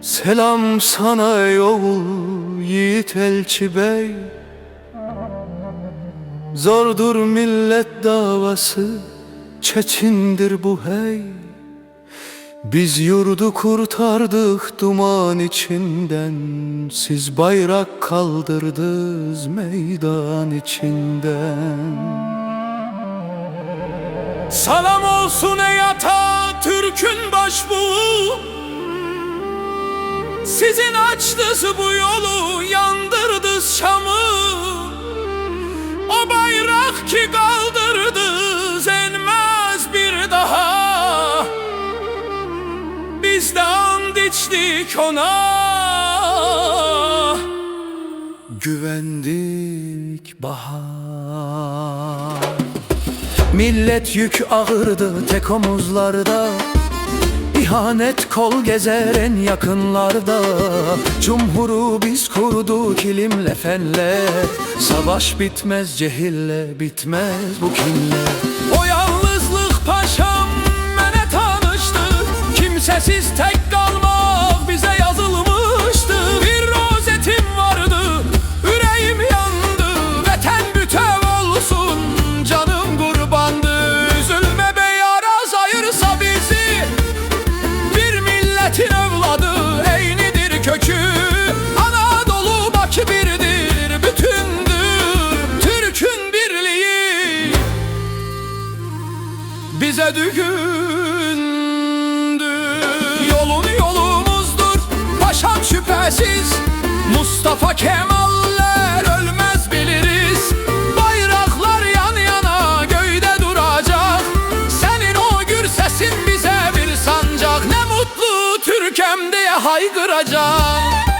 Selam sana ey oğul yiğit elçi bey. Zordur millet davası Çetindir bu hey Biz yurdu kurtardık duman içinden. Siz bayrak kaldırdınız meydan içinden. Salam olsun ey Türk'ün başbuğu. Sizin açtınız bu yolu içtik ona. Güvendik bahar. Millet yük ağırdı tek omuzlarda. İhanet kol gezer en yakınlarda. Cumhuru biz kurduk ilimle fenle Savaş bitmez cehille bitmez bu kinle bize düğündür Yolun yolumuzdur paşam şüphesiz. Mustafa Kemaller ölmez biliriz. Bayraklar yan yana göyde duracak. Senin o gür sesin bize bir sancak. Ne mutlu Türkem diye haykıracak